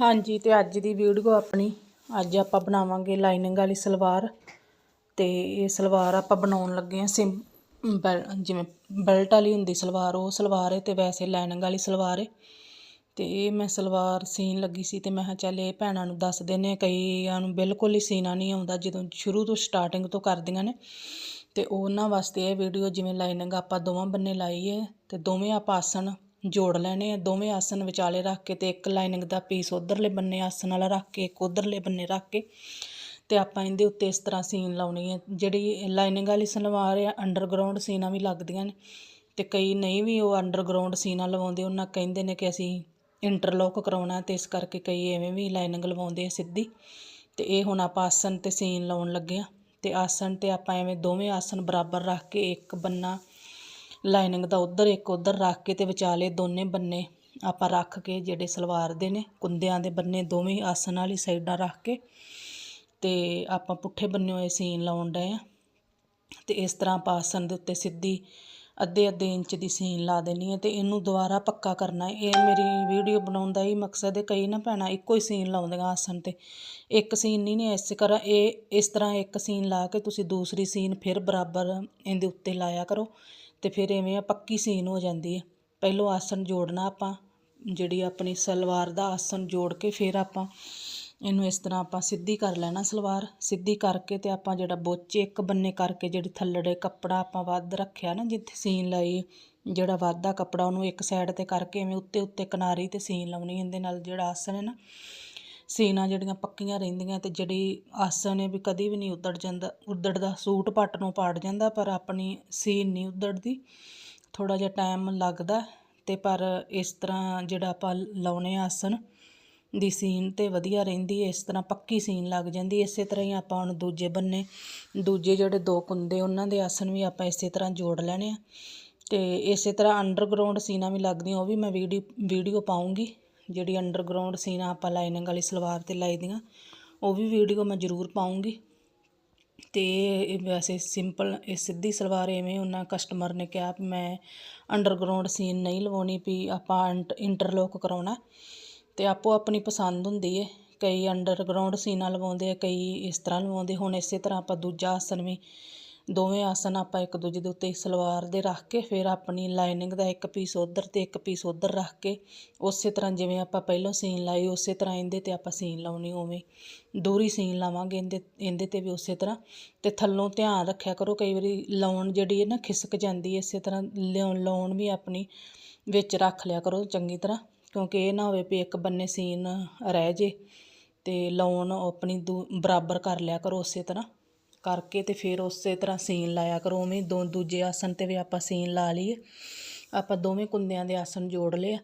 ਹਾਂਜੀ, ਤੇ ਅੱਜ ਦੀ ਵੀਡੀਓ ਆਪਣੀ, ਅੱਜ ਆਪਾਂ ਬਣਾਵਾਂਗੇ ਲਾਈਨਿੰਗ ਵਾਲੀ ਸਲਵਾਰ। ਤੇ ਇਹ ਸਲਵਾਰ ਆਪਾਂ ਬਣਾਉਣ ਲੱਗੇ ਆ ਸਿੰ ਬੈਲ ਜਿਵੇਂ ਬੈਲਟ ਵਾਲੀ ਹੁੰਦੀ ਸਲਵਾਰ, ਉਹ ਸਲਵਾਰ ਹੈ ਤੇ ਵੈਸੇ ਲਾਈਨਿੰਗ ਵਾਲੀ ਸਲਵਾਰ ਹੈ। ਤੇ ਇਹ ਮੈਂ ਸਲਵਾਰ ਸੀਨ ਲੱਗੀ ਸੀ ਤੇ ਮੈਂ ਕਿਹਾ ਚੱਲ ਇਹ ਭੈਣਾਂ ਨੂੰ ਦੱਸ ਦਿੰਨੇ ਆ ਕਈਆਂ ਨੂੰ ਬਿਲਕੁਲ ਹੀ ਸੀਨਾ ਨਹੀਂ ਆਉਂਦਾ, ਜਦੋਂ ਸ਼ੁਰੂ ਤੋਂ ਸਟਾਰਟਿੰਗ ਤੋਂ ਕਰਦੀਆਂ ਨੇ। ਤੇ ਉਹਨਾਂ ਵਾਸਤੇ ਇਹ ਵੀਡੀਓ ਜਿਵੇਂ ਲਾਈਨਿੰਗ ਆਪਾਂ ਦੋਵਾਂ ਬੰਨੇ ਲਾਈ ਹੈ, ਤੇ ਦੋਵੇਂ ਆਪਾਂ ਆਸਣ ਜੋੜ ਲੈਣੇ ਆ। ਦੋਵੇਂ ਆਸਣ ਵਿਚਾਲੇ ਰੱਖ ਕੇ ਤੇ ਇੱਕ ਲਾਈਨਿੰਗ ਦਾ ਪੀਸ ਉਧਰਲੇ ਬੰਨੇ ਆਸਣ ਵਾਲਾ ਰੱਖ ਕੇ, ਇੱਕ ਉਧਰਲੇ ਬੰਨੇ ਰੱਖ ਕੇ ਤੇ ਆਪਾਂ ਇਹਦੇ ਉੱਤੇ ਇਸ ਤਰ੍ਹਾਂ ਸੀਨ ਲਾਉਣੀ ਹੈ ਜਿਹੜੀ ਲਾਈਨਿੰਗ ਵਾਲੀ ਸਲਵਾਰ ਆ ਅੰਡਰਗਰਾਉਂਡ ਸੀਨਾ ਵੀ ਲੱਗਦੀਆਂ ਨੇ ਤੇ ਕਈ ਨਹੀਂ ਵੀ ਉਹ ਅੰਡਰਗਰਾਉਂਡ ਸੀਨਾ ਲਵਾਉਂਦੇ, ਉਹਨਾਂ ਕਹਿੰਦੇ ਨੇ ਕਿ ਅਸੀਂ ਇੰਟਰਲੋਕ ਕਰਾਉਣਾ ਤੇ ਇਸ ਕਰਕੇ ਕਈ ਐਵੇਂ ਵੀ ਲਾਈਨਿੰਗ ਲਵਾਉਂਦੇ ਆ ਸਿੱਧੀ। ਤੇ ਇਹ ਹੁਣ ਆਪਾਂ ਆਸਣ ਤੇ ਸੀਨ ਲਾਉਣ ਲੱਗੇ ਆ। ਤੇ ਆਸਣ ਤੇ ਆਪਾਂ ਐਵੇਂ ਦੋਵੇਂ ਆਸਣ ਬਰਾਬਰ ਰੱਖ ਕੇ ਇੱਕ ਬੰਨਾ ਲਾਈਨਿੰਗ ਦਾ ਉਧਰ ਇੱਕ ਉਧਰ ਰੱਖ ਕੇ ਤੇ ਵਿਚਾਲੇ ਦੋਨੇ ਬੰਨੇ ਆਪਾਂ ਰੱਖ ਕੇ ਜਿਹੜੇ ਸਲਵਾਰ ਦੇ ਨੇ, ਕੁੰਦਿਆਂ ਦੇ ਬੰਨੇ ਦੋਵੇਂ ਆਸਣ ਵਾਲੀ ਸਾਈਡਾਂ ਰੱਖ ਕੇ ਤੇ ਆਪਾਂ ਪੁੱਠੇ ਬੰਨਿਓ ਇਹ ਸੀਨ ਲਾਉਣ ਡਏ ਆ। ਤੇ ਇਸ ਤਰ੍ਹਾਂ ਆਪਾਂ ਆਸਣ ਦੇ ਉੱਤੇ ਸਿੱਧੀ ਅੱਧੇ ਅੱਧੇ ਇੰਚ ਦੀ ਸੀਨ ਲਾ ਦੇਣੀ ਹੈ ਤੇ ਇਹਨੂੰ ਦੁਬਾਰਾ ਪੱਕਾ ਕਰਨਾ ਹੈ। ਇਹ ਮੇਰੀ ਵੀਡੀਓ ਬਣਾਉਣ ਦਾ ਹੀ ਮਕਸਦ ਹੈ ਕਈ ਨਾ ਭੈਣਾਂ ਇੱਕੋ ਹੀ ਸੀਨ ਲਾਉਂਦੀਆਂ ਆਸਣ ਤੇ। ਇੱਕ ਸੀਨ ਨਹੀਂ ਨੇ ਇਸ ਕਰਾਂ ਇਹ, ਇਸ ਤਰ੍ਹਾਂ ਇੱਕ ਸੀਨ ਲਾ ਕੇ ਤੁਸੀਂ ਦੂਸਰੀ ਸੀਨ ਫਿਰ ਬਰਾਬਰ ਇਹਦੇ ਉੱਤੇ ਲਾਇਆ ਕਰੋ। ਅਤੇ ਫਿਰ ਇਵੇਂ ਆ, ਪੱਕੀ ਸੀਨ ਹੋ ਜਾਂਦੀ ਹੈ ਪਹਿਲੋਂ ਆਸਣ ਜੋੜਨਾ ਆਪਾਂ, ਜਿਹੜੀ ਆਪਣੀ ਸਲਵਾਰ ਦਾ ਆਸਣ ਜੋੜ ਕੇ ਫਿਰ ਆਪਾਂ ਇਹਨੂੰ ਇਸ ਤਰ੍ਹਾਂ ਆਪਾਂ ਸਿੱਧੀ ਕਰ ਲੈਣਾ ਸਲਵਾਰ। ਸਿੱਧੀ ਕਰਕੇ ਤੇ ਆਪਾਂ ਜਿਹੜਾ ਬੋਚੇ, ਇੱਕ ਬੰਨੇ ਕਰਕੇ ਜਿਹੜੀ ਥੱਲੜੇ ਕੱਪੜਾ ਆਪਾਂ ਵੱਧ ਰੱਖਿਆ ਨਾ, ਜਿੱਥੇ ਸੀਨ ਲਾਈ, ਜਿਹੜਾ ਵਾਧਾ ਕੱਪੜਾ ਉਹਨੂੰ ਇੱਕ ਸਾਈਡ ਤੇ ਕਰਕੇ ਐਵੇਂ ਉੱਤੇ ਉੱਤੇ ਕਿਨਾਰੀ ਤੇ ਸੀਨ ਲਾਉਣੀ, ਇਹਦੇ ਨਾਲ ਜਿਹੜਾ ਆਸਣ ਹੈ ਨਾ ਸੀਨਾ ਜਿਹੜੀਆਂ ਪੱਕੀਆਂ ਰਹਿੰਦੀਆਂ ਤੇ ਜਿਹੜੀ ਆਸਣ ਹੈ ਵੀ ਕਦੀ ਵੀ ਨਹੀਂ ਉੱਦੜ ਜਾਂਦਾ, ਉੱਦੜਦਾ, ਸੂਟ ਪੱਟ ਨੂੰ ਪਾੜ ਜਾਂਦਾ, ਪਰ ਆਪਣੀ ਸੀਨ ਨਹੀਂ ਉੱਦੜਦੀ। ਥੋੜਾ ਜਿਹਾ ਟਾਈਮ ਲੱਗਦਾ ਤੇ ਪਰ ਇਸ ਤਰ੍ਹਾਂ ਜਿਹੜਾ ਆਪਾਂ ਲਾਉਣੇ ਆ ਆਸਣ ਦੀ ਸੀਨ ਤੇ ਵਧੀਆ ਰਹਿੰਦੀ ਹੈ ਇਸ ਤਰ੍ਹਾਂ ਪੱਕੀ ਸੀਨ ਲੱਗ ਜਾਂਦੀ ਇਸੇ ਤਰ੍ਹਾਂ ਹੀ ਆਪਾਂ ਹੁਣ ਦੂਜੇ ਬੰਨੇ, ਦੂਜੇ ਜਿਹੜੇ ਦੋ ਕੁੰਦੇ, ਉਹਨਾਂ ਦੇ ਆਸਣ ਵੀ ਆਪਾਂ ਇਸੇ ਤਰ੍ਹਾਂ ਜੋੜ ਲੈਣੇ ਆ। ਤੇ ਇਸੇ ਤਰ੍ਹਾਂ ਅੰਡਰਗਰਾਉਂਡ ਸੀਨਾ ਵੀ ਲੱਗਦੀਆਂ, ਉਹ ਵੀ ਮੈਂ ਵੀਡੀਓ ਵੀਡੀਓ ਪਾਉਂਗੀ। ਜਿਹੜੀ ਅੰਡਰਗਰਾਉਂਡ ਸੀਨਾ ਆਪਾਂ ਲਾਈਨਿੰਗ ਵਾਲੀ ਸਲਵਾਰ ਤੇ ਲਾਈ ਦੀਆਂ, ਉਹ ਵੀ ਵੀਡੀਓ ਮੈਂ ਜ਼ਰੂਰ ਪਾਉਂਗੀ ਤੇ ਇਹ ਵੈਸੇ ਸਿੰਪਲ ਇਹ ਸਿੱਧੀ ਸਲਵਾਰ ਐਵੇਂ ਉਹਨਾਂ ਕਸਟਮਰ ਨੇ ਕਿਹਾ ਵੀ ਮੈਂ ਅੰਡਰਗਰਾਉਂਡ ਸੀਨ ਨਹੀਂ ਲਵਾਉਣੀ ਵੀ ਆਪਾਂ ਇੰਟਰਲੋਕ ਕਰਾਉਣਾ। ਤੇ ਆਪੋ ਆਪਣੀ ਪਸੰਦ ਹੁੰਦੀ ਹੈ ਕਈ ਅੰਡਰਗਰਾਉਂਡ ਸੀਨਾ ਲਵਾਉਂਦੇ ਆ, ਕਈ ਇਸ ਤਰ੍ਹਾਂ ਲਵਾਉਂਦੇ, ਹੁਣ ਇਸੇ ਤਰ੍ਹਾਂ ਆਪਾਂ ਦੂਜਾ ਆਸਨ ਵੀ ਦੋਵੇਂ ਆਸਨ ਆਪਾਂ ਇੱਕ ਦੂਜੇ ਦੇ ਉੱਤੇ ਸਲਵਾਰ ਦੇ ਰੱਖ ਕੇ ਫਿਰ ਆਪਣੀ ਲਾਈਨਿੰਗ ਦਾ ਇੱਕ ਪੀਸ ਉਧਰ ਤੇ ਇੱਕ ਪੀਸ ਉਧਰ ਰੱਖ ਕੇ ਉਸੇ ਤਰ੍ਹਾਂ ਜਿਵੇਂ ਆਪਾਂ ਪਹਿਲਾਂ ਸੀਨ ਲਾਈ ਉਸੇ ਤਰ੍ਹਾਂ ਇਹਦੇ ਤੇ ਆਪਾਂ ਸੀਨ ਲਾਉਣੀ, ਉਵੇਂ ਦੂਰੀ ਸੀਨ ਲਾਵਾਂਗੇ ਇਹਦੇ ਇਹਦੇ ਤੇ ਵੀ ਉਸੇ ਤਰ੍ਹਾਂ। ਤੇ ਥੱਲੋਂ ਧਿਆਨ ਰੱਖਿਆ ਕਰੋ, ਕਈ ਵਾਰੀ ਲਾਉਣ ਜਿਹੜੀ ਹੈ ਨਾ ਖਿਸਕ ਜਾਂਦੀ ਹੈ, ਇਸੇ ਤਰ੍ਹਾਂ ਲਿਆਉਣ, ਲਾਉਣ ਵੀ ਆਪਣੀ ਵਿੱਚ ਰੱਖ ਲਿਆ ਕਰੋ ਚੰਗੀ ਤਰ੍ਹਾਂ, ਕਿਉਂਕਿ ਇਹ ਨਾ ਹੋਵੇ ਵੀ ਇੱਕ ਬੰਨੇ ਸੀਨ ਰਹਿ ਜੇ ਤੇ ਲਾਉਣ ਆਪਣੀ ਦੂ, ਬਰਾਬਰ ਕਰ ਲਿਆ ਕਰੋ ਉਸੇ ਤਰ੍ਹਾਂ। ਕਰਕੇ ਤੇ ਫਿਰ ਉਸੇ ਤਰ੍ਹਾਂ ਸੀਨ ਲਾਇਆ ਕਰੋ, ਉਵੇਂ ਦੋ ਦੂਜੇ ਆਸਨ ਤੇ ਵੀ ਆਪਾਂ ਸੀਨ ਲਾ ਲਈਏ। ਆਪਾਂ ਦੋਵੇਂ ਕੁੰਦਿਆਂ ਦੇ ਆਸਨ ਜੋੜ ਲਏ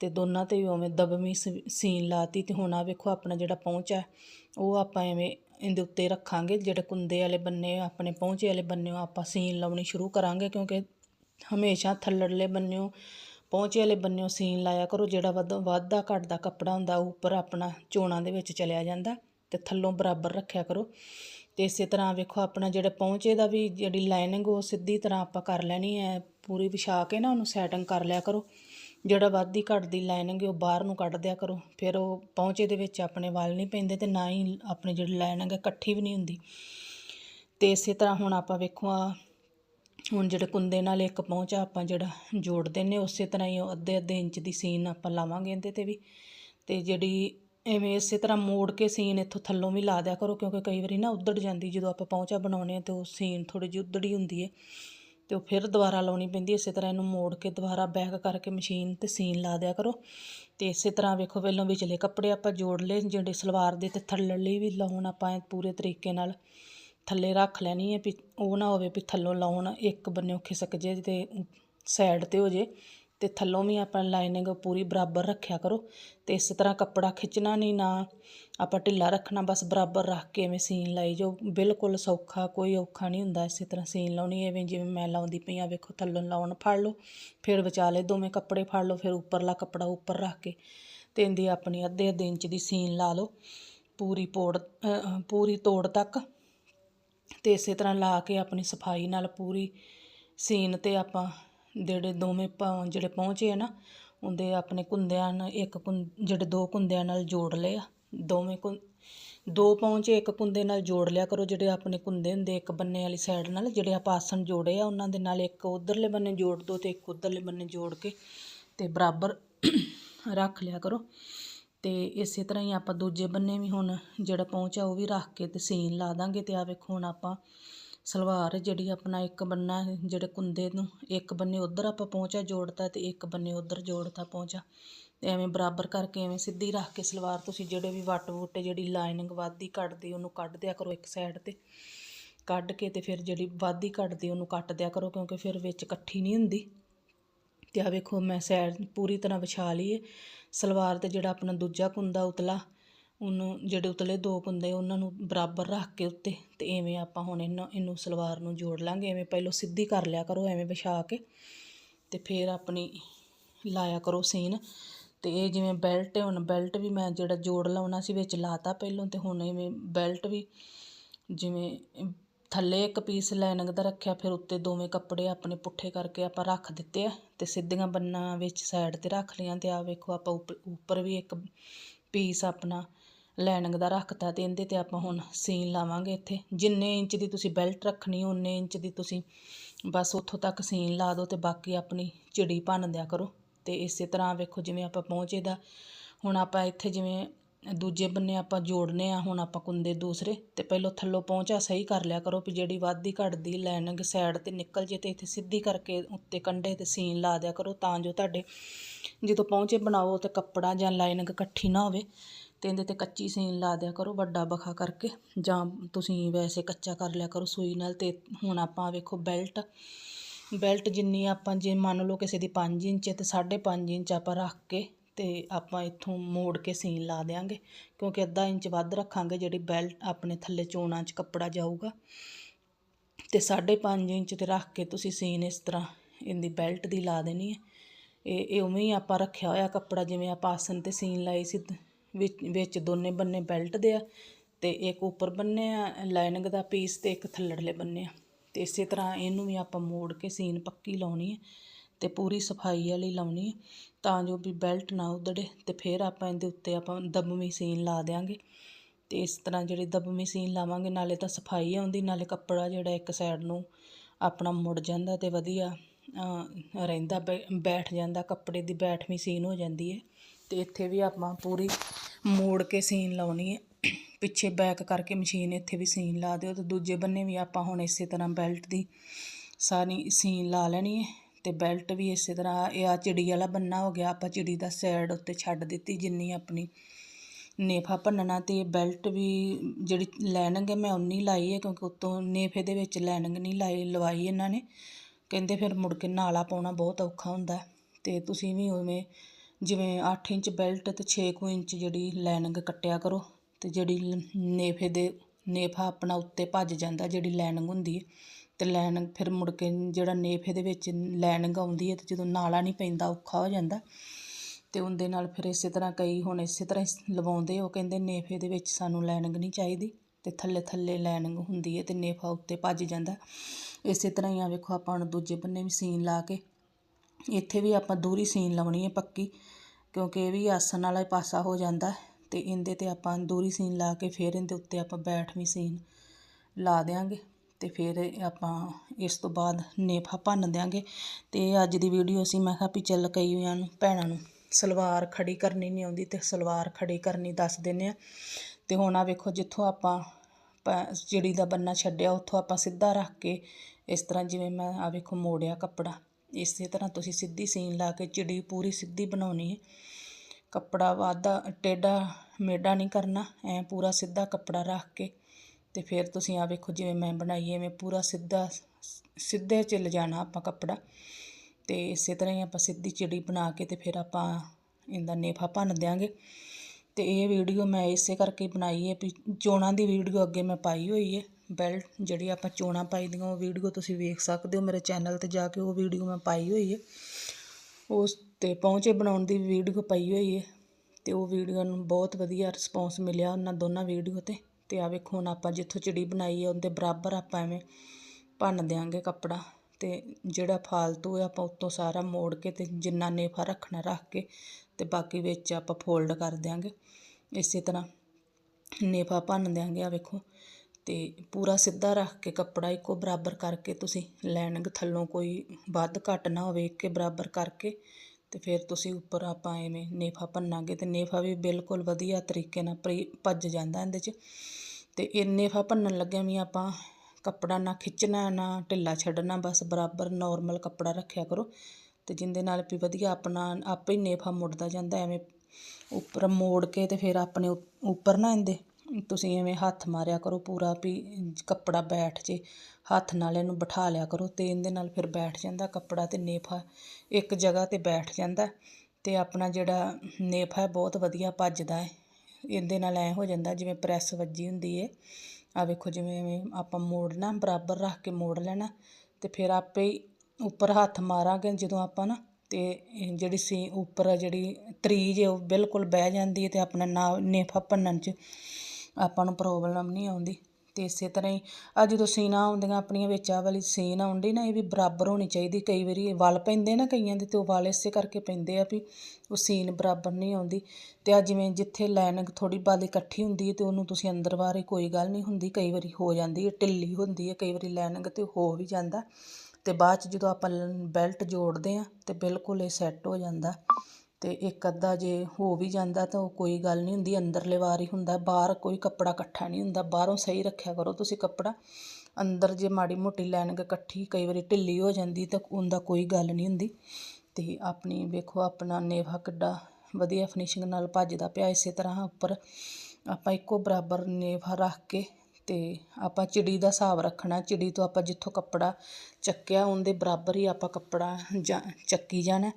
ਤੇ ਦੋਨਾਂ ਤੇ ਵੀ ਉਵੇਂ ਦਬਵੀਂ ਸੀਨ ਲਾਤੀ ਤੇ ਹੁਣ ਆ ਵੇਖੋ ਆਪਣਾ ਜਿਹੜਾ ਪਹੁੰਚ ਹੈ ਉਹ ਆਪਾਂ ਐਵੇਂ ਇਹਦੇ ਉੱਤੇ ਰੱਖਾਂਗੇ। ਜਿਹੜੇ ਕੁੰਦੇ ਵਾਲੇ ਬੰਨੇ ਆਪਣੇ ਪਹੁੰਚੇ ਵਾਲੇ ਬੰਨਿਓ ਆਪਾਂ ਸੀਨ ਲਾਉਣੀ ਸ਼ੁਰੂ ਕਰਾਂਗੇ ਕਿਉਂਕਿ ਹਮੇਸ਼ਾ ਥੱਲੜਲੇ ਬੰਨਿਓ ਪਹੁੰਚੇ ਵਾਲੇ ਬੰਨਿਓ ਸੀਨ ਲਾਇਆ ਕਰੋ। ਜਿਹੜਾ ਵੱਧ ਵਾਧਾ ਘਟਦਾ ਕੱਪੜਾ ਹੁੰਦਾ, ਉਹ ਉੱਪਰ ਆਪਣਾ ਚੋਣਾਂ ਦੇ ਵਿੱਚ ਚਲਿਆ ਜਾਂਦਾ। ਤੇ ਥੱਲੋਂ ਬਰਾਬਰ ਰੱਖਿਆ ਕਰੋ। ਤੇ ਇਸੇ ਤਰ੍ਹਾਂ ਵੇਖੋ, ਆਪਣਾ ਜਿਹੜਾ ਪਹੁੰਚੇ ਦਾ ਵੀ ਜਿਹੜੀ ਲਾਈਨਿੰਗ ਉਹ ਸਿੱਧੀ ਤਰ੍ਹਾਂ ਆਪਾਂ ਕਰ ਲੈਣੀ ਹੈ। ਪੂਰੀ ਵਿਛਾ ਕੇ ਨਾ, ਉਹਨੂੰ ਸੈਟਿੰਗ ਕਰ ਲਿਆ ਕਰੋ। ਜਿਹੜਾ ਵੱਧਦੀ ਘਟਦੀ ਲਾਈਨਿੰਗ ਉਹ ਬਾਹਰ ਨੂੰ ਕੱਢ ਦਿਆ ਕਰੋ। ਫਿਰ ਉਹ ਪਹੁੰਚੇ ਦੇ ਵਿੱਚ ਆਪਣੇ ਵਾਲ ਨਹੀਂ ਪੈਂਦੇ ਤੇ ਨਾ ਹੀ ਆਪਣੀ ਜਿਹੜੀ ਲਾਈਨਿੰਗ ਹੈ, ਇਕੱਠੀ ਵੀ ਨਹੀਂ ਹੁੰਦੀ। ਤੇ ਇਸੇ ਤਰ੍ਹਾਂ ਹੁਣ ਆਪਾਂ ਵੇਖੋ ਆ, ਹੁਣ ਜਿਹੜੇ ਕੁੰਦੇ ਨਾਲ ਇੱਕ ਪਹੁੰਚਾ ਆਪਾਂ ਜਿਹੜਾ ਜੋੜ ਨੇ, ਉਸੇ ਤਰ੍ਹਾਂ ਹੀ ਉਹ ਅੱਧੇ ਅੱਧੇ ਇੰਚ ਦੀ ਸੀਨ ਆਪਾਂ ਲਾਵਾਂਗੇ ਇਹਦੇ ਤੇ ਵੀ। ਤੇ ਜਿਹੜੀ ਐਵੇਂ ਇਸੇ ਤਰ੍ਹਾਂ ਮੋੜ ਕੇ ਸੀਨ ਇੱਥੋਂ ਥੱਲੋਂ ਵੀ ਲਾ ਦਿਆ ਕਰੋ, ਕਿਉਂਕਿ ਕਈ ਵਾਰੀ ਨਾ ਉੱਧੜ ਜਾਂਦੀ ਜਦੋਂ ਆਪਾਂ ਪਹੁੰਚਾ ਬਣਾਉਨੇ ਆ ਤੇ ਉਹ ਸੀਨ ਥੋੜੀ ਜਿਹੀ ਉੱਧੜੀ ਹੁੰਦੀ ਹੈ ਤੇ ਉਹ ਫਿਰ ਦੁਬਾਰਾ ਲਾਉਣੀ ਪੈਂਦੀ ਇਸੇ ਤਰ੍ਹਾਂ ਇਹਨੂੰ ਮੋੜ ਕੇ ਦੁਬਾਰਾ ਬੈਕ ਕਰਕੇ ਮਸ਼ੀਨ ਤੇ ਸੀਨ ਲਾ ਦਿਆ ਕਰੋ ਤੇ ਇਸੇ ਤਰ੍ਹਾਂ ਵੇਖੋ ਪਹਿਲਾਂ ਵਿਚਲੇ ਕੱਪੜੇ ਆਪਾਂ ਜੋੜ ਲਏ, ਜਿਹੜੇ ਸਲਵਾਰ ਦੇ ਤੇ ਥੱਲੜ ਲਈ ਵੀ ਲਾਉਣ ਆਪਾਂ ਪੂਰੇ ਤਰੀਕੇ ਨਾਲ ਥੱਲੇ ਰੱਖ ਲੈਣੀ ਹੈ ਵੀ ਉਹ ਨਾ ਹੋਵੇ ਵੀ ਥੱਲੋਂ ਲਾਉਣ ਇੱਕ ਬੰਨਿਓ ਖਿਸਕ ਜੇ ਤੇ ਸਾਈਡ ਤੇ ਹੋ ਜੇ। ਅਤੇ ਥੱਲੋਂ ਵੀ ਆਪਾਂ ਲਾਈਨਿੰਗ ਪੂਰੀ ਬਰਾਬਰ ਰੱਖਿਆ ਕਰੋ ਅਤੇ ਇਸ ਤਰ੍ਹਾਂ ਕੱਪੜਾ ਖਿੱਚਣਾ ਨਹੀਂ ਨਾ ਆਪਾਂ ਢਿੱਲਾ ਰੱਖਣਾ, ਬਸ ਬਰਾਬਰ ਰੱਖ ਕੇ ਐਵੇਂ ਸੀਨ ਲਾਈ ਜੋ ਬਿਲਕੁਲ ਸੌਖਾ, ਕੋਈ ਔਖਾ ਨਹੀਂ ਹੁੰਦਾ ਇਸੇ ਤਰ੍ਹਾਂ ਸੀਨ ਲਾਉਣੀ, ਐਵੇਂ ਜਿਵੇਂ ਮੈਂ ਲਾਉਂਦੀ ਪਈ ਆ ਵੇਖੋ ਥੱਲੋਂ ਲਾਉਣ ਫੜ ਲਓ, ਫਿਰ ਵਿਚਾਲੇ ਦੋਵੇਂ ਕੱਪੜੇ ਫੜ ਲਓ, ਫਿਰ ਉੱਪਰਲਾ ਕੱਪੜਾ ਉੱਪਰ ਰੱਖ ਕੇ ਤੇ ਇਹਦੀ ਆਪਣੀ ਅੱਧੇ ਅੱਧੇ ਇੰਚ ਦੀ ਸੀਨ ਲਾ ਲਓ, ਪੂਰੀ ਪੋੜ ਪੂਰੀ ਤੋੜ ਤੱਕ ਤੇ ਇਸੇ ਤਰ੍ਹਾਂ ਲਾ ਕੇ ਆਪਣੀ ਸਫ਼ਾਈ ਨਾਲ ਪੂਰੀ ਸੀਨ ਤੇ ਆਪਾਂ ਜਿਹੜੇ ਦੋਵੇਂ ਜਿਹੜੇ ਪਹੁੰਚੇ ਆ ਨਾ, ਉਹਦੇ ਆਪਣੇ ਕੁੰਦਿਆਂ ਨਾਲ ਇੱਕ ਕੁੰ ਜਿਹੜੇ ਦੋ ਕੁੰਦਿਆਂ ਨਾਲ ਜੋੜ ਲਏ ਆ। ਦੋਵੇਂ ਕੁੰ ਦੋ ਪਹੁੰਚੇ ਇੱਕ ਕੁੰਦੇ ਨਾਲ ਜੋੜ ਲਿਆ ਕਰੋ, ਜਿਹੜੇ ਆਪਣੇ ਕੁੰਦੇ ਹੁੰਦੇ, ਇੱਕ ਬੰਨੇ ਵਾਲੀ ਸਾਈਡ ਨਾਲ, ਜਿਹੜੇ ਆਪਾਂ ਆਸਣ ਜੋੜੇ ਆ, ਉਹਨਾਂ ਦੇ ਨਾਲ ਇੱਕ ਉਧਰਲੇ ਬੰਨੇ ਜੋੜ ਦੋ ਤੇ ਇੱਕ ਉਧਰਲੇ ਬੰਨੇ ਜੋੜ ਕੇ ਤੇ ਬਰਾਬਰ ਰੱਖ ਲਿਆ ਕਰੋ। ਤੇ ਇਸੇ ਤਰ੍ਹਾਂ ਹੀ ਆਪਾਂ ਦੂਜੇ ਬੰਨੇ ਵੀ ਹੁਣ ਜਿਹੜਾ ਪਹੁੰਚਾ ਉਹ ਵੀ ਰੱਖ ਕੇ ਤੇ ਸੀਨ ਲਾ ਦਾਂਗੇ ਤੇ ਆ ਵੇਖੋ ਹੁਣ ਆਪਾਂ ਸਲਵਾਰ ਜਿਹੜੀ ਆਪਣਾ ਇੱਕ ਬੰਨਾ ਜਿਹੜੇ ਕੁੰਦੇ ਨੂੰ ਇੱਕ ਬੰਨੇ ਉਧਰ ਆਪਾਂ ਪਹੁੰਚਾ ਜੋੜਤਾ ਤੇ ਇੱਕ ਬੰਨੇ ਉਧਰ ਜੋੜਤਾ ਪਹੁੰਚਾ ਐਵੇਂ ਬਰਾਬਰ ਕਰਕੇ ਐਵੇਂ ਸਿੱਧੀ ਰੱਖ ਕੇ ਸਲਵਾਰ ਤੁਸੀਂ ਜਿਹੜੇ ਵੀ ਵੱਟ ਵੁੱਟ ਜਿਹੜੀ ਲਾਈਨਿੰਗ ਵੱਧਦੀ ਕੱਢਦੀ ਉਹਨੂੰ ਕੱਢ ਦਿਆ ਕਰੋ ਇੱਕ ਸਾਈਡ ਤੇ। ਕੱਢ ਕੇ ਤੇ ਫਿਰ ਜਿਹੜੀ ਵਾਧੀ ਕੱਢਦੀ ਉਹਨੂੰ ਕੱਟ ਦਿਆ ਕਰੋ ਕਿਉਂਕਿ ਫਿਰ ਵਿੱਚ ਇਕੱਠੀ ਨਹੀਂ ਹੁੰਦੀ। ਤੇ ਆ ਵੇਖੋ ਮੈਂ ਸਾਈਡ ਪੂਰੀ ਤਰ੍ਹਾਂ ਵਿਛਾ ਲਈਏ ਸਲਵਾਰ ਤੇ ਜਿਹੜਾ ਆਪਣਾ ਦੂਜਾ ਕੁੰਦਾ ਉਤਲਾ ਉਹਨੂੰ ਜਿਹੜੇ ਉਤਲੇ ਦੋ ਕੁੰਦੇ ਉਹਨਾਂ ਨੂੰ ਬਰਾਬਰ ਰੱਖ ਕੇ ਉੱਤੇ ਤੇ ਐਵੇਂ ਆਪਾਂ ਹੁਣ ਇਹਨਾਂ, ਇਹਨੂੰ ਸਲਵਾਰ ਨੂੰ ਜੋੜ ਲਾਂਗੇ, ਐਵੇਂ ਪਹਿਲਾਂ ਸਿੱਧੀ ਕਰ ਲਿਆ ਕਰੋ, ਐਵੇਂ ਵਿਛਾ ਕੇ ਤੇ ਫਿਰ ਆਪਣੀ ਲਾਇਆ ਕਰੋ ਸੀਨ। ਤੇ ਇਹ ਜਿਵੇਂ ਬੈਲਟ ਹੈ, ਹੁਣ ਬੈਲਟ ਵੀ ਮੈਂ ਜਿਹੜਾ ਜੋੜ ਲਾਉਣਾ ਸੀ, ਵਿੱਚ ਲਾਤਾ ਪਹਿਲਾਂ ਤੇ ਹੁਣ ਐਵੇਂ ਬੈਲਟ ਵੀ ਜਿਵੇਂ ਥੱਲੇ ਇੱਕ ਪੀਸ ਲਾਈਨਿੰਗ ਦਾ ਰੱਖਿਆ, ਫਿਰ ਉੱਤੇ ਦੋਵੇਂ ਕੱਪੜੇ ਆਪਣੇ ਪੁੱਠੇ ਕਰਕੇ ਆਪਾਂ ਰੱਖ ਦਿੱਤੇ ਆ ਤੇ ਸਿੱਧੀਆਂ ਬੰਨਾਂ ਵਿੱਚ ਸਾਈਡ ਤੇ ਰੱਖ ਲਈਆਂ ਤੇ ਆ ਵੇਖੋ ਆਪਾਂ ਉੱਪ- ਉੱਪਰ ਵੀ ਇੱਕ ਪੀਸ ਆਪਣਾ ਲਾਈਨਿੰਗ ਦਾ ਰੱਖਤਾ ਤੇ ਇਹਦੇ ਤੇ ਆਪਾਂ ਹੁਣ ਸੀਨ ਲਾਵਾਂਗੇ ਇੱਥੇ। ਜਿੰਨੇ ਇੰਚ ਦੀ ਤੁਸੀਂ ਬੈਲਟ ਰੱਖਣੀ, ਉਨੇ ਇੰਚ ਦੀ ਤੁਸੀਂ ਬਸ ਉੱਥੋਂ ਤੱਕ ਸੀਨ ਲਾ ਦਿਓ ਤੇ ਬਾਕੀ ਆਪਣੀ ਚਿੜੀ ਭੰਨ ਦਿਆ ਕਰੋ। ਤੇ ਇਸੇ ਤਰ੍ਹਾਂ ਵੇਖੋ ਜਿਵੇਂ ਆਪਾਂ ਪਹੁੰਚੇ ਦਾ। ਹੁਣ ਆਪਾਂ ਇੱਥੇ ਜਿਵੇਂ ਦੂਜੇ ਬੰਨੇ ਆਪਾਂ ਜੋੜਨੇ ਆ, ਹੁਣ ਆਪਾਂ ਕੁੰਦੇ ਦੂਸਰੇ। ਤੇ ਪਹਿਲਾਂ ਥੱਲੋਂ ਪਹੁੰਚਾ ਸਹੀ ਕਰ ਲਿਆ ਕਰੋ ਵੀ ਜਿਹੜੀ ਵੱਧਦੀ ਘਟਦੀ ਲਾਈਨਿੰਗ ਸਾਈਡ ਤੇ ਨਿਕਲ ਜੇ ਤੇ ਇੱਥੇ ਸਿੱਧੀ ਕਰਕੇ ਉੱਤੇ ਕੰਢੇ ਤੇ ਸੀਨ ਲਾ ਦਿਆ ਕਰੋ ਤਾਂ ਜੋ ਤੁਹਾਡੇ ਜਦੋਂ ਪਹੁੰਚੇ ਬਣਾਓ ਤੇ ਕੱਪੜਾ ਜਾਂ ਲਾਈਨਿੰਗ ਇਕੱਠੀ ਨਾ ਹੋਵੇ। ਅਤੇ ਇਹਦੇ ਤੇ ਕੱਚੀ ਸੀਨ ਲਾ ਦਿਆ ਕਰੋ ਵੱਡਾ ਬਖਾ ਕਰਕੇ ਜਾਂ ਤੁਸੀਂ ਵੈਸੇ ਕੱਚਾ ਕਰ ਲਿਆ ਕਰੋ ਸੂਈ ਨਾਲ ਅਤੇ ਹੁਣ ਆਪਾਂ ਵੇਖੋ ਬੈਲਟ ਬੈਲਟ ਜਿੰਨੀ ਆਪਾਂ ਜੇ ਮੰਨ ਲਓ ਕਿਸੇ ਦੀ 5 ਇੰਚ ਹੈ ਤੇ 5.5 ਇੰਚ ਆਪਾਂ ਰੱਖ ਕੇ ਤੇ ਆਪਾਂ ਇੱਥੋਂ ਮੋੜ ਕੇ ਸੀਨ ਲਾ ਦਿਆਂਗੇ ਕਿਉਂਕਿ ਅੱਧਾ ਇੰਚ ਵੱਧ ਰੱਖਾਂਗੇ ਜਿਹੜੀ ਬੈਲਟ ਆਪਣੇ ਥੱਲੇ ਚੋਣਾਂ 'ਚ ਕੱਪੜਾ ਜਾਊਗਾ। ਤੇ 5.5 ਇੰਚ ਤੇ ਰੱਖ ਕੇ ਤੁਸੀਂ ਸੀਨ ਇਸ ਤਰ੍ਹਾਂ ਇਹਦੀ ਬੈਲਟ ਦੀ ਲਾ ਦੇਣੀ ਹੈ। ਇਹ ਇਹ ਉਵੇਂ ਹੀ ਆਪਾਂ ਰੱਖਿਆ ਹੋਇਆ ਕੱਪੜਾ ਜਿਵੇਂ ਆਪਾਂ ਆਸਨ ਤੇ ਸੀਨ ਲਾਈ ਸੀ ਵਿੱਚ ਵਿੱਚ ਦੋਨੇ ਬੰਨੇ ਬੈਲਟ ਦੇ ਆ ਤੇ ਇੱਕ ਉੱਪਰ ਬੰਨੇ ਆ, ਲਾਈਨਿੰਗ ਦਾ ਪੀਸ ਤੇ ਇੱਕ ਥੱਲੜਲੇ ਬੰਨੇ ਆ। ਤੇ ਇਸੇ ਤਰ੍ਹਾਂ ਇਹਨੂੰ ਵੀ ਆਪਾਂ ਮੋੜ ਕੇ ਸੀਨ ਪੱਕੀ ਲਾਉਣੀ ਹੈ ਤੇ ਪੂਰੀ ਸਫ਼ਾਈ ਵਾਲੀ ਲਾਉਣੀ ਹੈ ਤਾਂ ਜੋ ਵੀ ਬੈਲਟ ਨਾ ਉਧੜੇ ਤੇ ਫਿਰ ਆਪਾਂ ਇਹਦੇ ਉੱਤੇ ਆਪਾਂ ਦਬਵੀਂ ਸੀਨ ਲਾ ਦਿਆਂਗੇ। ਤੇ ਇਸ ਤਰ੍ਹਾਂ ਜਿਹੜੀ ਦਬਵੀਂ ਸੀਨ ਲਾਵਾਂਗੇ ਨਾਲੇ ਤਾਂ ਸਫ਼ਾਈ ਆਉਂਦੀ, ਨਾਲੇ ਕੱਪੜਾ ਜਿਹੜਾ ਇੱਕ ਸਾਈਡ ਨੂੰ ਆਪਣਾ ਮੁੜ ਜਾਂਦਾ ਤੇ ਵਧੀਆ ਰਹਿੰਦਾ ਬੈ- ਬੈਠ ਜਾਂਦਾ, ਕੱਪੜੇ ਦੀ ਬੈਠਵੀਂ ਸੀਨ ਹੋ ਜਾਂਦੀ ਹੈ ਅਤੇ ਇੱਥੇ ਵੀ ਆਪਾਂ ਪੂਰੀ ਮੋੜ ਕੇ ਸੀਨ ਲਾਉਣੀ ਹੈ ਪਿੱਛੇ ਬੈਕ ਕਰਕੇ ਮਸ਼ੀਨ ਇੱਥੇ ਵੀ ਸੀਨ ਲਾ ਦਿਓ ਅਤੇ ਦੂਜੇ ਬੰਨੇ ਵੀ ਆਪਾਂ ਹੁਣ ਇਸੇ ਤਰ੍ਹਾਂ ਬੈਲਟ ਦੀ ਸਾਰੀ ਸੀਨ ਲਾ ਲੈਣੀ ਹੈ ਤੇ ਬੈਲਟ ਵੀ ਇਸੇ ਤਰ੍ਹਾਂ ਇਹ ਆ ਚਿੜੀ ਵਾਲਾ ਬੰਨਾ ਹੋ ਗਿਆ ਆਪਾਂ ਚਿੜੀ ਦਾ ਸਾਈਡ ਉੱਤੇ ਛੱਡ ਦਿੱਤੀ ਜਿੰਨੀ ਆਪਣੀ ਨੇਫਾ ਭੰਨਣਾ ਤੇ ਬੈਲਟ ਵੀ ਜਿਹੜੀ ਲੈਣਗੇ ਮੈਂ ਉਨੀ ਲਾਈ ਹੈ ਕਿਉਂਕਿ ਉੱਤੋਂ ਨੇਫੇ ਦੇ ਵਿੱਚ ਲਾਈਨਿੰਗ ਨਹੀਂ ਲਾਈ, ਲਵਾਈ ਇਹਨਾਂ ਨੇ ਕਹਿੰਦੇ ਫਿਰ ਮੁੜ ਕੇ ਨਾਲਾ ਪਾਉਣਾ ਬਹੁਤ ਔਖਾ ਹੁੰਦਾ ਹੈ। ਤੇ ਤੁਸੀਂ ਵੀ ਉਵੇਂ ਜਿਵੇਂ 8 ਇੰਚ ਬੈਲਟ ਤੇ 6 ਕੁ ਇੰਚ ਜਿਹੜੀ ਲਾਈਨਿੰਗ ਕੱਟਿਆ ਕਰੋ ਤੇ ਜਿਹੜੀ ਲ- ਨੇਫੇ ਦੇ ਨੇਫਾ ਆਪਣਾ ਉੱਤੇ ਭੱਜ ਜਾਂਦਾ ਜਿਹੜੀ ਲਾਈਨਿੰਗ ਹੁੰਦੀ ਹੈ ਤੇ ਲਾਈਨਿੰਗ ਫਿਰ ਮੁੜ ਕੇ ਜਿਹੜਾ ਨੇਫੇ ਦੇ ਵਿੱਚ ਲਾਈਨਿੰਗ ਆਉਂਦੀ ਹੈ ਤੇ ਜਦੋਂ ਨਾਲਾ ਨਹੀਂ ਪੈਂਦਾ ਔਖਾ ਹੋ ਜਾਂਦਾ ਤੇ ਉਹਦੇ ਨਾਲ ਫਿਰ ਇਸੇ ਤਰ੍ਹਾਂ ਕਈ ਹੁਣ ਇਸੇ ਤਰ੍ਹਾਂ ਹੀ ਲਵਾਉਂਦੇ ਉਹ ਕਹਿੰਦੇ ਨੇਫੇ ਦੇ ਵਿੱਚ ਸਾਨੂੰ ਲਾਈਨਿੰਗ ਨਹੀਂ ਚਾਹੀਦੀ ਤੇ ਥੱਲੇ ਥੱਲੇ ਲਾਈਨਿੰਗ ਹੁੰਦੀ ਹੈ ਤੇ ਨੇਫਾ ਉੱਤੇ ਭੱਜ ਜਾਂਦਾ। ਇਸੇ ਤਰ੍ਹਾਂ ਹੀ ਆ ਵੇਖੋ ਆਪਾਂ ਹੁਣ ਦੂਜੇ ਬੰਨੇ ਵੀ ਸੀਨ ਲਾ ਕੇ, ਇੱਥੇ ਵੀ ਆਪਾਂ ਦੂਰੀ ਸੀਨ ਲਾਉਣੀ ਹੈ ਪੱਕੀ ਕਿਉਂਕਿ ਇਹ ਵੀ ਆਸਣ ਵਾਲਾ ਹੀ ਪਾਸਾ ਹੋ ਜਾਂਦਾ ਅਤੇ ਇਹਦੇ ਤੇ ਆਪਾਂ ਦੂਰੀ ਸੀਨ ਲਾ ਕੇ ਫਿਰ ਇਹਦੇ ਉੱਤੇ ਆਪਾਂ ਬੈਠਵੀਂ ਸੀਨ ਲਾ ਦਿਆਂਗੇ ਅਤੇ ਫਿਰ ਆਪਾਂ ਇਸ ਤੋਂ ਬਾਅਦ ਨੇਫਾ ਭੰਨ ਦਿਆਂਗੇ ਅਤੇ ਇਹ ਅੱਜ ਦੀ ਵੀਡੀਓ ਅਸੀਂ ਮੈਂ ਕਿਹਾ ਵੀ ਚੱਲ ਕਈਆਂ ਨੂੰ ਭੈਣਾਂ ਨੂੰ ਸਲਵਾਰ ਖੜੀ ਕਰਨੀ ਨਹੀਂ ਆਉਂਦੀ ਤੇ ਸਲਵਾਰ ਖੜੀ ਕਰਨੀ ਦੱਸ ਦਿੰਨੇ ਆ ਤੇ ਹੁਣ ਆ ਵੇਖੋ ਜਿੱਥੋਂ ਆਪਾਂ ਪ- ਚਿੜੀ ਦਾ ਬੰਨਾ ਛੱਡਿਆ ਉੱਥੋਂ ਆਪਾਂ ਸਿੱਧਾ ਰੱਖ ਕੇ ਇਸ ਤਰ੍ਹਾਂ ਜਿਵੇਂ ਮੈਂ ਆ ਵੇਖੋ ਮੋੜਿਆ ਕੱਪੜਾ। ਇਸੇ ਤਰ੍ਹਾਂ ਤੁਸੀਂ ਸਿੱਧੀ ਸੀਨ ਲਾ ਕੇ ਚਿੜੀ ਪੂਰੀ ਸਿੱਧੀ ਬਣਾਉਣੀ ਹੈ। ਕੱਪੜਾ ਵਾਧਾ, ਟੇਢਾ, ਮੇਢਾ ਨਹੀਂ ਕਰਨਾ, ਐ ਪੂਰਾ ਸਿੱਧਾ ਕੱਪੜਾ ਰੱਖ ਕੇ ਤੇ ਫਿਰ ਤੁਸੀਂ ਆ ਵੇਖੋ ਜਿਵੇਂ ਮੈਂ ਬਣਾਈ, ਐਵੇਂ ਪੂਰਾ ਸਿੱਧਾ, ਸਿੱਧੇ ਚ ਲਿਜਾਣਾ ਆਪਾਂ ਕੱਪੜਾ। ਤੇ ਇਸੇ ਤਰ੍ਹਾਂ ਹੀ ਆਪਾਂ ਸਿੱਧੀ ਚਿੜੀ ਬਣਾ ਕੇ ਤੇ ਫਿਰ ਆਪਾਂ ਇਹਦਾ ਨੇਫਾ ਭੰਨ ਦਿਆਂਗੇ। ਤੇ ਇਹ ਵੀਡੀਓ ਮੈਂ ਇਸੇ ਕਰਕੇ ਬਣਾਈ ਹੈ ਵੀ ਚੋਣਾਂ ਦੀ ਵੀਡੀਓ ਅੱਗੇ ਮੈਂ ਪਾਈ ਹੋਈ ਹੈ। ਬੈਲਟ ਜਿਹੜੀ ਆਪਾਂ ਚੋਣਾਂ ਪਾਈ ਦੀਆਂ, ਉਹ ਵੀਡੀਓ ਤੁਸੀਂ ਵੇਖ ਸਕਦੇ ਹੋ ਮੇਰੇ ਚੈਨਲ ਤੇ ਜਾ ਕੇ ਉਹ ਵੀਡੀਓ ਮੈਂ ਪਾਈ ਹੋਈ ਹੈ। ਉਸ ਤੇ ਪਹੁੰਚੇ ਬਣਾਉਣ ਦੀ ਵੀਡੀਓ ਪਾਈ ਹੋਈ ਹੈ ਤੇ ਉਹ ਵੀਡੀਓ ਨੂੰ ਬਹੁਤ ਵਧੀਆ ਰਿਸਪੌਂਸ ਮਿਲਿਆ ਉਹਨਾਂ ਦੋਨਾਂ ਵੀਡੀਓ ਤੇ। ਤੇ ਆ ਵੇਖੋ, ਹੁਣ ਆਪਾਂ ਜਿੱਥੋਂ ਚਿੜੀ ਬਣਾਈ ਹੈ, ਉਹਦੇ ਬਰਾਬਰ ਆਪਾਂ ਐਵੇਂ ਭੰਨ ਦਿਆਂਗੇ ਕੱਪੜਾ ਤੇ ਜਿਹੜਾ ਫਾਲਤੂ ਹੈ ਆਪਾਂ ਉੱਤੋਂ ਸਾਰਾ ਮੋੜ ਕੇ ਤੇ ਜਿੰਨਾ ਨੇਫਾ ਰੱਖਣਾ ਰੱਖ ਕੇ ਤੇ ਬਾਕੀ ਵਿੱਚ ਆਪਾਂ ਫੋਲਡ ਕਰ ਦਿਆਂਗੇ। ਇਸੇ ਤਰ੍ਹਾਂ ਨੇਫਾ ਭੰਨ ਦਿਆਂਗੇ ਆ ਵੇਖੋ। ਅਤੇ ਪੂਰਾ ਸਿੱਧਾ ਰੱਖ ਕੇ ਕੱਪੜਾ ਇੱਕੋ ਬਰਾਬਰ ਕਰਕੇ ਤੁਸੀਂ ਲਾਈਨਿੰਗ ਥੱਲੋਂ ਕੋਈ ਵੱਧ ਘੱਟ ਨਾ ਹੋਵੇ ਇੱਕੇ ਬਰਾਬਰ ਕਰਕੇ ਅਤੇ ਫਿਰ ਤੁਸੀਂ ਉੱਪਰ ਆਪਾਂ ਐਵੇਂ ਨੇਫਾ ਭੰਨਾਂਗੇ ਅਤੇ ਨੇਫਾ ਵੀ ਬਿਲਕੁਲ ਵਧੀਆ ਤਰੀਕੇ ਨਾਲ ਭਰੀ ਭੱਜ ਜਾਂਦਾ ਇਹਦੇ 'ਚ। ਅਤੇ ਇਹ ਨੇਫਾ ਭੰਨਣ ਲੱਗਿਆ ਵੀ ਆਪਾਂ ਕੱਪੜਾ ਨਾ ਖਿੱਚਣਾ, ਨਾ ਢਿੱਲਾ ਛੱਡਣਾ, ਬਸ ਬਰਾਬਰ ਨੋਰਮਲ ਕੱਪੜਾ ਰੱਖਿਆ ਕਰੋ। ਅਤੇ ਜਿਹਦੇ ਨਾਲ ਵੀ ਵਧੀਆ ਆਪਣਾ, ਆਪੇ ਹੀ ਨੇਫਾ ਮੁੜਦਾ ਜਾਂਦਾ ਐਵੇਂ ਉੱਪਰ ਮੋੜ ਕੇ ਅਤੇ ਫਿਰ ਆਪਣੇ ਉ- ਉੱਪਰ ਨਾ ਇਹਦੇ ਤੁਸੀਂ ਐਵੇਂ ਹੱਥ ਮਾਰਿਆ ਕਰੋ ਪੂਰਾ ਵੀ ਕੱਪੜਾ ਬੈਠ ਜੇ, ਹੱਥ ਨਾਲ ਇਹਨੂੰ ਬਿਠਾ ਲਿਆ ਕਰੋ ਅਤੇ ਇਹਦੇ ਨਾਲ ਫਿਰ ਬੈਠ ਜਾਂਦਾ ਕੱਪੜਾ ਅਤੇ ਨੇਫਾ ਇੱਕ ਜਗ੍ਹਾ ਤੇ ਬੈਠ ਜਾਂਦਾ ਅਤੇ ਆਪਣਾ ਜਿਹੜਾ ਨੇਫਾ ਹੈ ਬਹੁਤ ਵਧੀਆ ਭੱਜਦਾ ਹੈ। ਇਹਦੇ ਨਾਲ ਐਂ ਹੋ ਜਾਂਦਾ ਜਿਵੇਂ ਪ੍ਰੈਸ ਵੱਜੀ ਹੁੰਦੀ ਹੈ ਆ ਵੇਖੋ ਜਿਵੇਂ ਐਵੇਂ ਆਪਾਂ ਮੋੜਨਾ, ਬਰਾਬਰ ਰੱਖ ਕੇ ਮੋੜ ਲੈਣਾ ਅਤੇ ਫਿਰ ਆਪੇ ਹੀ ਉੱਪਰ ਹੱਥ ਮਾਰਾਂਗੇ ਜਦੋਂ ਆਪਾਂ ਨਾ ਤੇ ਜਿਹੜੀ ਸੀ ਉੱਪਰ ਜਿਹੜੀ ਤਰੀਜ ਹੈ ਉਹ ਬਿਲਕੁਲ ਬਹਿ ਜਾਂਦੀ ਹੈ ਅਤੇ ਆਪਣਾ ਨਾ, ਨੇਫਾ ਭੰਨਣ 'ਚ ਆਪਾਂ ਨੂੰ ਪ੍ਰੋਬਲਮ ਨਹੀਂ ਆਉਂਦੀ। ਤੇ ਇਸੇ ਤਰ੍ਹਾਂ ਹੀ ਆ ਜਦੋਂ ਸੀਨਾ ਆਉਂਦੀਆਂ ਆਪਣੀਆਂ ਵਿੱਚ ਆ ਵਾਲੀ ਸੀਨ ਆਉਂਦੀ ਨਾ, ਇਹ ਵੀ ਬਰਾਬਰ ਹੋਣੀ ਚਾਹੀਦੀ। ਕਈ ਵਾਰੀ ਵਲ ਪੈਂਦੇ ਨਾ ਕਈਆਂ ਦੇ ਤੇ ਉਹ ਵਲ ਇਸੇ ਕਰਕੇ ਪੈਂਦੇ ਆ ਵੀ ਉਹ ਸੀਨ ਬਰਾਬਰ ਨਹੀਂ ਆਉਂਦੀ। ਤੇ ਆ ਜਿਵੇਂ ਜਿੱਥੇ ਲਾਈਨਿੰਗ ਥੋੜੀ ਬਾਲੀ ਇਕੱਠੀ ਹੁੰਦੀ ਹੈ ਤੇ ਉਹਨੂੰ ਤੁਸੀਂ ਅੰਦਰ ਬਾਹਰ ਕੋਈ ਗੱਲ ਨਹੀਂ ਹੁੰਦੀ, ਕਈ ਵਾਰੀ ਹੋ ਜਾਂਦੀ ਹੈ, ਢਿੱਲੀ ਹੁੰਦੀ ਹੈ, ਕਈ ਵਾਰੀ ਲਾਈਨਿੰਗ ਤੇ ਹੋ ਵੀ ਜਾਂਦਾ। ਤੇ ਬਾਅਦ ਚ ਜਦੋਂ ਆਪਾਂ ਬੈਲਟ ਜੋੜਦੇ ਆ ਤੇ ਬਿਲਕੁਲ ਇਹ ਸੈੱਟ ਹੋ ਜਾਂਦਾ। ਅਤੇ ਇੱਕ ਅੱਧਾ ਜੇ ਹੋ ਵੀ ਜਾਂਦਾ ਤਾਂ ਉਹ ਕੋਈ ਗੱਲ ਨਹੀਂ ਹੁੰਦੀ ਅੰਦਰਲੇ ਵਾਰ ਹੀ ਹੁੰਦਾ, ਬਾਹਰ ਕੋਈ ਕੱਪੜਾ ਇਕੱਠਾ ਨਹੀਂ ਹੁੰਦਾ, ਬਾਹਰੋਂ ਸਹੀ ਰੱਖਿਆ ਕਰੋ ਤੁਸੀਂ ਕੱਪੜਾ। ਅੰਦਰ ਜੇ ਮਾੜੀ ਮੋਟੀ ਲਾਈਨਿੰਗ ਇਕੱਠੀ ਕਈ ਵਾਰੀ ਢਿੱਲੀ ਹੋ ਜਾਂਦੀ ਤਾਂ ਉਹਦਾ ਕੋਈ ਗੱਲ ਨਹੀਂ ਹੁੰਦੀ। ਅਤੇ ਆਪਣੀ ਵੇਖੋ, ਆਪਣਾ ਨੇਵਾ ਕਿੱਡਾ ਵਧੀਆ ਫਿਨਿਸ਼ਿੰਗ ਨਾਲ ਭੱਜਦਾ ਪਿਆ ਇਸੇ ਤਰ੍ਹਾਂ ਉੱਪਰ। ਆਪਾਂ ਇੱਕੋ ਬਰਾਬਰ ਨੇਵਾ ਰੱਖ ਕੇ ਅਤੇ ਆਪਾਂ ਚਿੜੀ ਦਾ ਹਿਸਾਬ ਰੱਖਣਾ, ਚਿੜੀ ਤੋਂ ਆਪਾਂ ਜਿੱਥੋਂ ਕੱਪੜਾ ਚੱਕਿਆ, ਉਹਦੇ ਬਰਾਬਰ ਹੀ ਆਪਾਂ ਕੱਪੜਾ ਜਾਂ ਚੱਕੀ ਜਾਣਾ।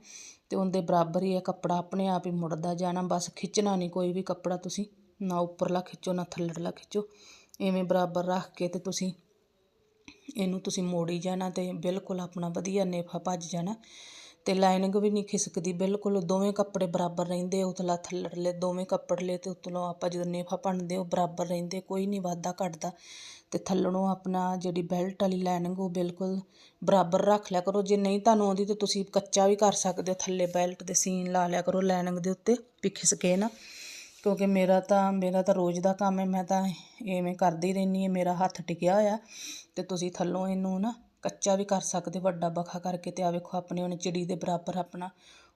ਅਤੇ ਉਹਦੇ ਬਰਾਬਰ ਹੀ ਹੈ ਕੱਪੜਾ ਆਪਣੇ ਆਪ ਹੀ ਮੁੜਦਾ ਜਾਣਾ। ਬਸ ਖਿੱਚਣਾ ਨਹੀਂ ਕੋਈ ਵੀ ਕੱਪੜਾ ਤੁਸੀਂ। ਨਾ ਉੱਪਰਲਾ ਖਿੱਚੋ, ਨਾ ਥੱਲੜਲਾ ਖਿੱਚੋ। ਇਵੇਂ ਬਰਾਬਰ ਰੱਖ ਕੇ ਅਤੇ ਤੁਸੀਂ ਇਹਨੂੰ ਤੁਸੀਂ ਮੋੜੀ ਜਾਣਾ ਅਤੇ ਬਿਲਕੁਲ ਆਪਣਾ ਵਧੀਆ ਨੇਫਾ ਭੱਜ ਜਾਣਾ। ਅਤੇ ਲਾਈਨਿੰਗ ਵੀ ਨਹੀਂ ਖਿਸਕਦੀ, ਬਿਲਕੁਲ ਦੋਵੇਂ ਕੱਪੜੇ ਬਰਾਬਰ ਰਹਿੰਦੇ ਉਤਲਾ ਥੱਲੜਲੇ ਦੋਵੇਂ ਕੱਪੜਲੇ ਅਤੇ ਉਤਲੋਂ ਆਪਾਂ ਜਦੋਂ ਨੇਫਾ ਭੰਨਦੇ ਉਹ ਬਰਾਬਰ ਰਹਿੰਦੇ, ਕੋਈ ਨਹੀਂ ਵਾਧਾ ਘਟਦਾ। ਅਤੇ ਥੱਲੜੋਂ ਆਪਣਾ ਜਿਹੜੀ ਬੈਲਟ ਵਾਲੀ ਲਾਈਨਿੰਗ, ਉਹ ਬਿਲਕੁਲ ਬਰਾਬਰ ਰੱਖ ਲਿਆ ਕਰੋ। ਜੇ ਨਹੀਂ ਤੁਹਾਨੂੰ ਆਉਂਦੀ ਤਾਂ ਤੁਸੀਂ ਕੱਚਾ ਵੀ ਕਰ ਸਕਦੇ ਹੋ, ਥੱਲੇ ਬੈਲਟ ਦੇ ਸੀਨ ਲਾ ਲਿਆ ਕਰੋ ਲਾਈਨਿੰਗ ਦੇ ਉੱਤੇ, ਵੀ ਖਿਸਕੇ ਨਾ। ਕਿਉਂਕਿ ਮੇਰਾ ਤਾਂ ਮੇਰਾ ਤਾਂ ਰੋਜ਼ ਦਾ ਕੰਮ ਹੈ, ਮੈਂ ਤਾਂ ਐਵੇਂ ਕਰਦੀ ਰਹਿੰਦੀ ਹਾਂ, ਮੇਰਾ ਹੱਥ ਟਿਕਿਆ ਹੋਇਆ ਅਤੇ ਤੁਸੀਂ ਥੱਲੋਂ ਇਹਨੂੰ ਨਾ ਕੱਚਾ ਵੀ ਕਰ ਸਕਦੇ, ਵੱਡਾ ਬਖਾ ਕਰਕੇ ਤੇ ਆ ਵੇਖੋ ਆਪਣੇ ਉਹਨੇ ਚਿੜੀ ਦੇ ਬਰਾਬਰ ਆਪਣਾ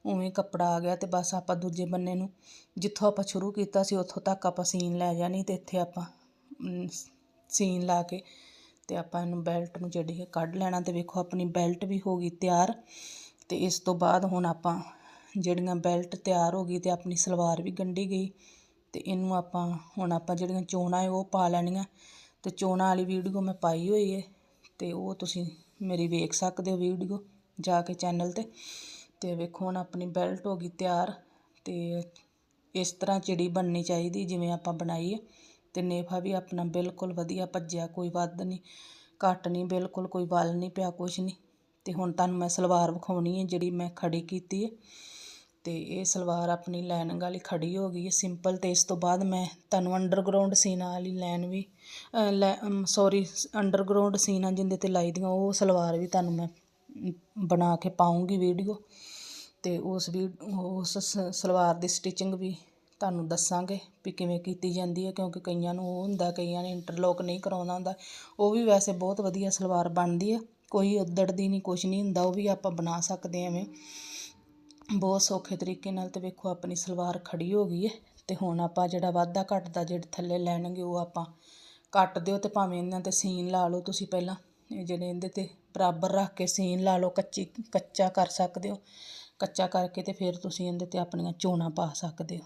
ਉਵੇਂ ਕੱਪੜਾ ਆ ਗਿਆ ਤੇ ਬਸ ਆਪਾਂ ਦੂਜੇ ਬੰਨੇ ਨੂੰ ਜਿੱਥੋਂ ਆਪਾਂ ਸ਼ੁਰੂ ਕੀਤਾ ਸੀ, ਉੱਥੋਂ ਤੱਕ ਆਪਾਂ ਸੀਨ ਲੈ ਜਾਣੀ ਤੇ ਇੱਥੇ ਆਪਾਂ ਸੀਨ ਲਾ ਕੇ ਤੇ ਆਪਾਂ ਇਹਨੂੰ ਬੈਲਟ ਨੂੰ ਜਿਹੜੀ ਹੈ ਕੱਢ ਲੈਣਾ ਤੇ ਵੇਖੋ ਆਪਣੀ ਬੈਲਟ ਵੀ ਹੋ ਗਈ ਤਿਆਰ ਤੇ ਇਸ ਤੋਂ ਬਾਅਦ ਹੁਣ ਆਪਾਂ ਜਿਹੜੀਆਂ ਬੈਲਟ ਤਿਆਰ ਹੋ ਗਈ ਤੇ ਆਪਣੀ ਸਲਵਾਰ ਵੀ ਗੰਢੀ ਗਈ ਤੇ ਇਹਨੂੰ ਆਪਾਂ, ਹੁਣ ਆਪਾਂ ਜਿਹੜੀਆਂ ਚੋਣਾਂ ਹੈ ਉਹ ਪਾ ਲੈਣੀਆਂ ਤੇ ਚੋਣਾਂ ਵਾਲੀ ਵੀਡੀਓ ਮੈਂ ਪਾਈ ਹੋਈ ਹੈ। ਤੇ ਉਹ ਤੁਸੀਂ ਮੇਰੀ ਵੇਖ ਸਕਦੇ ਹੋ ਵੀਡੀਓ ਜਾ ਕੇ ਚੈਨਲ ਤੇ। ਤੇ ਵੇਖੋ, ਹੁਣ ਆਪਣੀ ਬੈਲਟ ਹੋ ਗਈ ਤਿਆਰ ਤੇ ਇਸ ਤਰ੍ਹਾਂ ਚਿੜੀ ਬਣਨੀ ਚਾਹੀਦੀ ਜਿਵੇਂ ਆਪਾਂ ਬਣਾਈ ਹੈ ਤੇ ਨੇਫਾ ਵੀ ਆਪਣਾ ਬਿਲਕੁਲ ਵਧੀਆ ਭੱਜਿਆ, ਕੋਈ ਵੱਧ ਨਹੀਂ, ਘੱਟ ਨਹੀਂ, ਬਿਲਕੁਲ ਕੋਈ ਵਲ ਨਹੀਂ ਪਿਆ, ਕੁਛ ਨਹੀਂ। ਤੇ ਹੁਣ ਤੁਹਾਨੂੰ ਮੈਂ ਸਲਵਾਰ ਵਿਖਾਉਣੀ ਹੈ ਜਿਹੜੀ ਮੈਂ ਖੜੀ ਕੀਤੀ ਹੈ। ਅਤੇ ਇਹ ਸਲਵਾਰ ਆਪਣੀ ਲਾਈਨਿੰਗ ਵਾਲੀ ਖੜੀ ਹੋ ਗਈ ਹੈ। ਸਿੰਪਲ ਅਤੇ ਇਸ ਤੋਂ ਬਾਅਦ ਮੈਂ ਤੁਹਾਨੂੰ ਅੰਡਰਗਰਾਊਂਡ ਸੀਨਾ ਵਾਲੀ ਲਾਈਨ ਵੀ ਸੌਰੀ ਅੰਡਰਗਰਾਊਂਡ ਸੀਨਾ ਜਿੰਦੇ ਤੇ ਲਾਈ ਦੀਆਂ, ਉਹ ਸਲਵਾਰ ਵੀ ਤੁਹਾਨੂੰ ਮੈਂ ਬਣਾ ਕੇ ਪਾਉਂਗੀ ਵੀਡੀਓ ਅਤੇ ਉਸ ਵੀ, ਉਸ ਸ- ਸਲਵਾਰ ਦੀ ਸਟਿਚਿੰਗ ਵੀ ਤੁਹਾਨੂੰ ਦੱਸਾਂਗੇ ਵੀ ਕਿਵੇਂ ਕੀਤੀ ਜਾਂਦੀ ਹੈ, ਕਿਉਂਕਿ ਕਈਆਂ ਨੂੰ ਉਹ ਹੁੰਦਾ, ਕਈਆਂ ਨੇ ਇੰਟਰਲੋਕ ਨਹੀਂ ਕਰਾਉਣਾ ਹੁੰਦਾ। ਉਹ ਵੀ ਵੈਸੇ ਬਹੁਤ ਵਧੀਆ ਸਲਵਾਰ ਬਣਦੀ ਹੈ, ਕੋਈ ਉੱਦੜਦੀ ਨਹੀਂ, ਕੁਛ ਨਹੀਂ ਹੁੰਦਾ, ਉਹ ਵੀ ਆਪਾਂ ਬਣਾ ਸਕਦੇ ਐਵੇਂ। ਬਹੁਤ ਸੌਖੇ ਤਰੀਕੇ ਨਾਲ ਤੇ ਵੇਖੋ ਆਪਣੀ ਸਲਵਾਰ ਖੜੀ ਹੋ ਗਈ ਹੈ ਅਤੇ ਹੁਣ ਆਪਾਂ ਜਿਹੜਾ ਵਾਧਾ ਘਟਦਾ ਜਿਹੜੇ ਥੱਲੇ ਲੈਣਗੇ ਉਹ ਆਪਾਂ ਕੱਟ ਦਿਓ ਅਤੇ ਭਾਵੇਂ ਇਹਨਾਂ ਤੇ ਸੀਨ ਲਾ ਲਓ ਤੁਸੀਂ ਪਹਿਲਾਂ। ਇਹ ਜਿਹੜੇ ਇਹਦੇ ਤੇ ਬਰਾਬਰ ਰੱਖ ਕੇ ਸੀਨ ਲਾ ਲਓ, ਕੱਚੀ, ਕੱਚਾ ਕਰ ਸਕਦੇ ਹੋ। ਕੱਚਾ ਕਰਕੇ ਅਤੇ ਫਿਰ ਤੁਸੀਂ ਇਹਦੇ ਤੇ ਆਪਣੀਆਂ ਚੋਣਾਂ ਪਾ ਸਕਦੇ ਹੋ।